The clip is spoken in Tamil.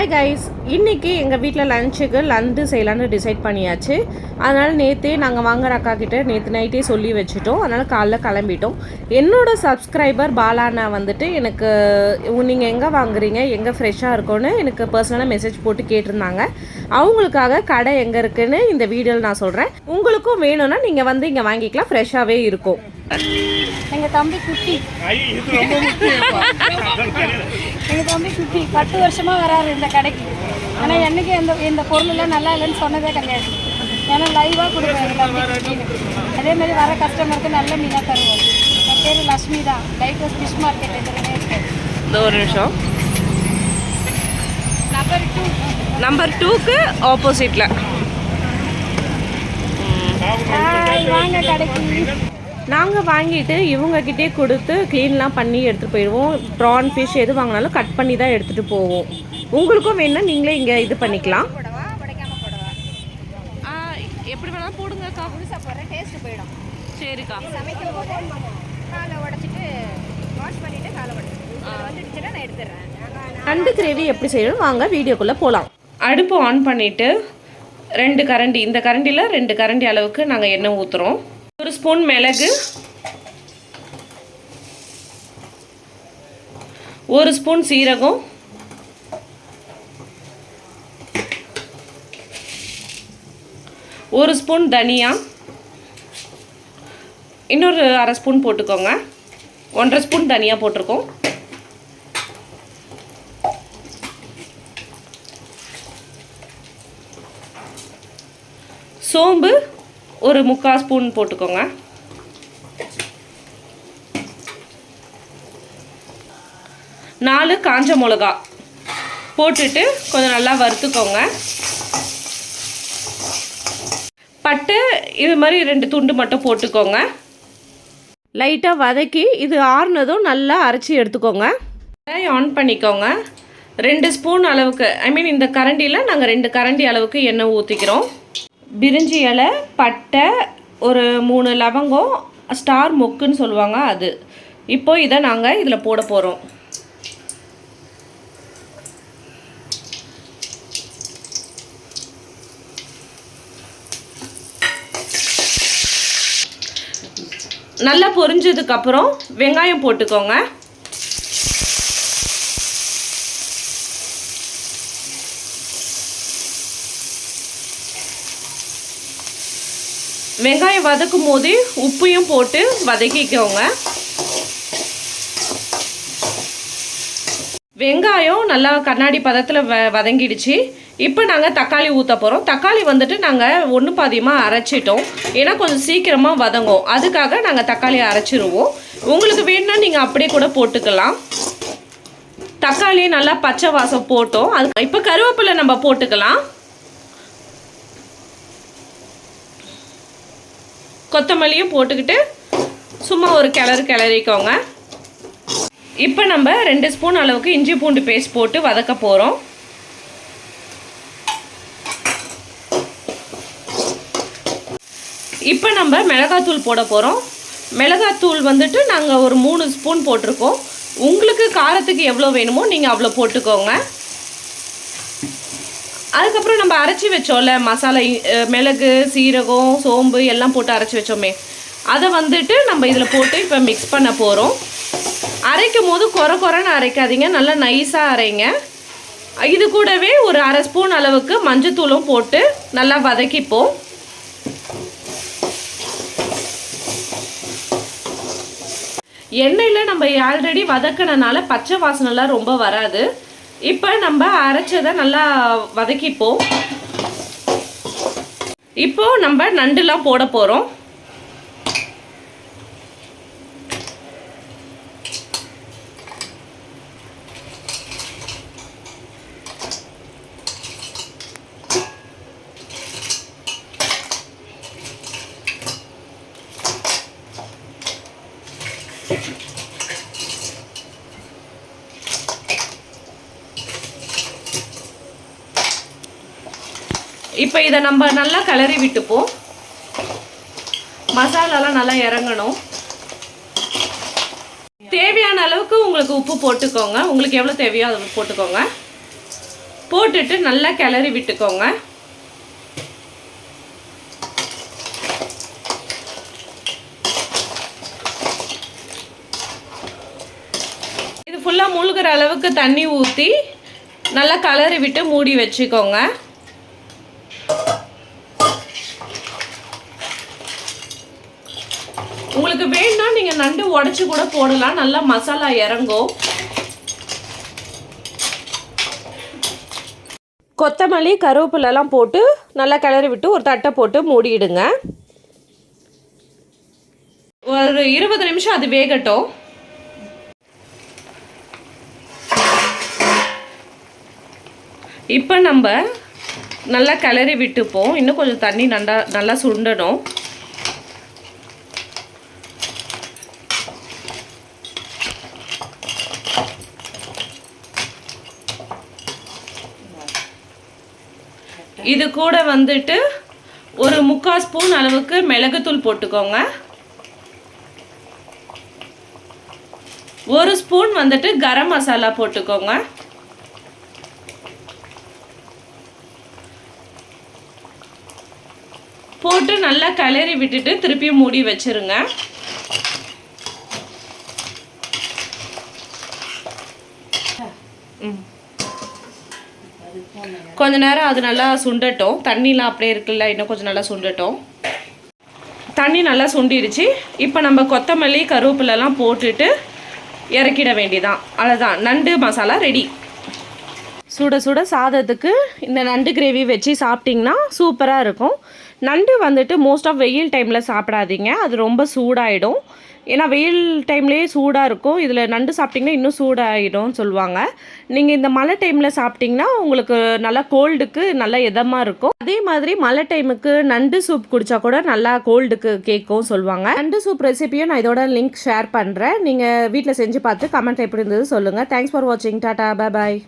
ஹாய் கைஸ் இன்றைக்கி எங்கள் வீட்டில் லஞ்சுக்கு லந்து செய்யலான்னு டிசைட் பண்ணியாச்சு. அதனால் நேற்றே நாங்கள் வாங்குற அக்கா கிட்ட நேற்று நைட்டே சொல்லி வச்சுட்டோம். அதனால் காலைல கிளம்பிட்டோம். என்னோட சப்ஸ்கிரைபர் பாலாண்ணா வந்துட்டு எனக்கு நீங்கள் எங்கே வாங்குறீங்க? எங்கே ஃப்ரெஷ்ஷாக இருக்கும்னு எனக்கு பர்சனலாக மெசேஜ் போட்டு கேட்டிருந்தாங்க. அவங்களுக்காக கடை எங்கே இருக்குன்னு இந்த வீடியோவில் நான் சொல்கிறேன் உங்களுக்கும் வேணும்னா நீங்கள் வந்து இங்கே வாங்கிக்கலாம். ஃப்ரெஷ்ஷாகவே இருக்கும். எங்க தம்பி குட்டி ஐ, இது ரொம்ப முக்கியம்ப்பா. எங்க தம்பி குட்டி பத்து வருஷமா வராரு இந்த கடைக்கு. ஆனா என்னைக்கு இந்த இந்த பொருள் எல்லாம் நல்லா இல்லைன்னு சொன்னதே கிடையாது. ஏன்னா லைவா கொடுப்பேன் அதே மாதிரி வர கஸ்டமருக்கு நல்ல மீனாக தருவோம் என் பேர் லக்ஷ்மி தான். லைட் ஹவுஸ் ஃபிஷ் மார்க்கெட் எதிரே இருக்கு. ஒரு நிமிஷம். நம்பர் டூ நம்பர் டூக்கு ஆப்போசிட்டில் வாங்க கடைக்கு. நாங்கள் வாங்கிட்டு இவங்கக்கிட்டே கொடுத்து க்ளீன்லாம் பண்ணி எடுத்துகிட்டு போயிடுவோம். ப்ரான் ஃபிஷ் எது வாங்கினாலும் கட் பண்ணி தான் எடுத்துகிட்டு போவோம். உங்களுக்கும் வேணும்னா நீங்களே இங்கே இது பண்ணிக்கலாம். எப்படி வேணாலும் போடுங்கக்கா. புதுசாக போடுறேன் டேஸ்ட் போயிடும் சரிக்கா. சமைக்கும் போது காலை உடைச்சிட்டு வாஷ் பண்ணிட்டு காலை உடைச்சிட்டு வந்துடுச்சுன்னா நான் எடுத்துடுறேன் நண்டு கிரேவி எப்படி செய்யணும்? வாங்க வீடியோக்குள்ளே போகலாம் அடுப்பு ஆன் பண்ணிவிட்டு ரெண்டு கரண்டி இந்த கரண்டியில் ரெண்டு கரண்டி அளவுக்கு நாங்கள் எண்ணெய் ஊற்றுறோம் ஒரு ஸ்பூன் மிளகு. ஒரு ஸ்பூன் சீரகம். ஒரு ஸ்பூன் தனியா. இன்னொரு அரை ஸ்பூன் போட்டுக்கோங்க. ஒன்றரை ஸ்பூன் தனியா போட்டிருக்கோம். சோம்பு ஒரு முக்கால் ஸ்பூன் போட்டுக்கோங்க. நாலு காஞ்ச மிளகா போட்டுட்டு கொஞ்சம் நல்லா வறுத்துக்கோங்க. பட்டு இது மாதிரி ரெண்டு துண்டு மட்டும் போட்டுக்கோங்க. லைட்டாக வதக்கி இது ஆறுனதும் நல்லா அரைச்சி எடுத்துக்கோங்க. ஆன் பண்ணிக்கோங்க. ரெண்டு ஸ்பூன் அளவுக்கு ஐ மீன் இந்த கரண்டியில் நாங்கள் ரெண்டு கரண்டி அளவுக்கு எண்ணெய் ஊற்றிக்கிறோம் பிரிஞ்சி இலை பட்டை ஒரு மூணு லவங்கம் ஸ்டார் மொக்குன்னு சொல்லுவாங்க அது. இப்போ இதை நாங்கள் இதில் போட போகிறோம் நல்லா பொரிஞ்சதுக்கப்புறம் வெங்காயம் போட்டுக்கோங்க. வெங்காயம் வதக்கும் போதே உப்பையும் போட்டு வதக்கிக்கோங்க. வெங்காயம் நல்லா கண்ணாடி பதத்தில் வ வதங்கிடுச்சு. இப்போ நாங்கள் தக்காளி ஊற்ற போகிறோம் தக்காளி வந்துட்டு நாங்கள் ஒன்று பாதியமாக அரைச்சிட்டோம். ஏன்னா கொஞ்சம் சீக்கிரமாக வதங்கும். அதுக்காக நாங்கள் தக்காளி அரைச்சிருவோம். உங்களுக்கு வேணும்னா நீங்கள் அப்படியே கூட போட்டுக்கலாம். தக்காளி நல்லா பச்சை வாசம் போட்டோம். அது இப்போ கருவேப்பிலை நம்ம போட்டுக்கலாம். கொத்தமல்லியும் போட்டுக்கிட்டு சும்மா ஒரு கிளறு கிளறிக்கோங்க. இப்போ நம்ம ரெண்டு ஸ்பூன் அளவுக்கு இஞ்சி பூண்டு பேஸ்ட் போட்டு வதக்க போகிறோம் இப்போ நம்ம மிளகாத்தூள் போட போகிறோம் மிளகாத்தூள் வந்துட்டு நாங்கள் ஒரு மூணு ஸ்பூன் போட்டிருக்கோம். உங்களுக்கு காரத்துக்கு எவ்வளோ வேணுமோ நீங்கள் அவ்வளோ போட்டுக்கோங்க. அதுக்கப்புறம் நம்ம அரைச்சி வச்சோம்ல மசாலா மிளகு சீரகம் சோம்பு எல்லாம் போட்டு அரைச்சி வச்சோமே. அதை வந்துட்டு நம்ம இதில் போட்டு இப்போ மிக்ஸ் பண்ண போகிறோம் அரைக்கும் போது குறை குறைன்னு அரைக்காதீங்க நல்லா நைஸாக அரைங்க. இது கூடவே ஒரு அரை ஸ்பூன் அளவுக்கு மஞ்சத்தூளும் போட்டு நல்லா வதக்கிப்போம். எண்ணெயில் நம்ம ஆல்ரெடி வதக்கினனால பச்சை வாசனைலாம் ரொம்ப வராது. இப்போ நம்ம அரைச்சதை நல்லா வதக்கிப்போம். இப்போ நம்ம நண்டுலாம் போட போகிறோம் இப்போ இதை நம்ம நல்லா கிளறி விட்டுப்போம். மசாலாலாம் நல்லா இறங்கணும். தேவையான அளவுக்கு உங்களுக்கு உப்பு போட்டுக்கோங்க. உங்களுக்கு எவ்வளோ தேவையோ அதை போட்டுக்கோங்க. போட்டுட்டு நல்லா கிளறி விட்டுக்கோங்க. இது ஃபுல்லாக முழுகிற அளவுக்கு தண்ணி ஊற்றி நல்லா கலரி விட்டு மூடி வச்சுக்கோங்க. உங்களுக்கு வேணும்னா நீங்கள் நண்டு உடச்சி கூட போடலாம். நல்லா மசாலா இறங்கும். கொத்தமல்லி கருவேப்பிலெல்லாம் போட்டு நல்லா கிளறி விட்டு ஒரு தட்டை போட்டு மூடிடுங்க. ஒரு இருபது நிமிஷம் அது வேகட்டும். இப்போ நம்ம நல்லா கிளறி விட்டுப்போம். இன்னும் கொஞ்சம் தண்ணி நல்லா நல்லா சுண்டணும். இது கூட வந்துட்டு ஒரு முக்கால் ஸ்பூன் அளவுக்கு மிளகுத்தூள் போட்டுக்கோங்க. ஒரு ஸ்பூன் வந்துட்டு கரம் மசாலா போட்டுக்கோங்க. போட்டு நல்லா கிளறி விட்டுட்டு திருப்பியும் மூடி வச்சுருங்க. ம். கொஞ்ச நேரம் அது நல்லா சுண்டட்டும். தண்ணிலாம் அப்படியே இருக்குல்ல இன்னும் கொஞ்சம் நல்லா சுண்டட்டும். தண்ணி நல்லா சுண்டிடுச்சு. இப்போ நம்ம கொத்தமல்லி கருவேப்பிலெல்லாம் போட்டுட்டு இறக்கிட வேண்டியதான் அவ்வளோதான் நண்டு மசாலா ரெடி சுட சுட சாதத்துக்கு இந்த நண்டு கிரேவி வச்சு சாப்பிட்டிங்கன்னா சூப்பராக இருக்கும். நண்டு வந்துட்டு மோஸ்ட் ஆஃப் வெயில் டைமில் சாப்பிடாதீங்க. அது ரொம்ப சூடாயிடும். ஏன்னா வெயில் டைம்லேயே சூடாக இருக்கும். இதில் நண்டு சாப்பிட்டிங்கன்னா இன்னும் சூடாகிடும் சொல்லுவாங்க. நீங்கள் இந்த மழை டைமில் சாப்பிட்டிங்கன்னா உங்களுக்கு நல்லா கோல்டுக்கு நல்லா இதமாக இருக்கும். அதே மாதிரி மழை டைமுக்கு நண்டு சூப் குடித்தா கூட நல்லா கோல்டுக்கு கேட்கும் சொல்லுவாங்க. நண்டு சூப் ரெசிபியும் நான் இதோட லிங்க் ஷேர் பண்ணுறேன் நீங்கள் வீட்டில் செஞ்சு பார்த்து கமெண்ட் எப்படி இருந்தது சொல்லுங்கள் தேங்க்ஸ் ஃபார் வாட்சிங் டாட்டா பாய்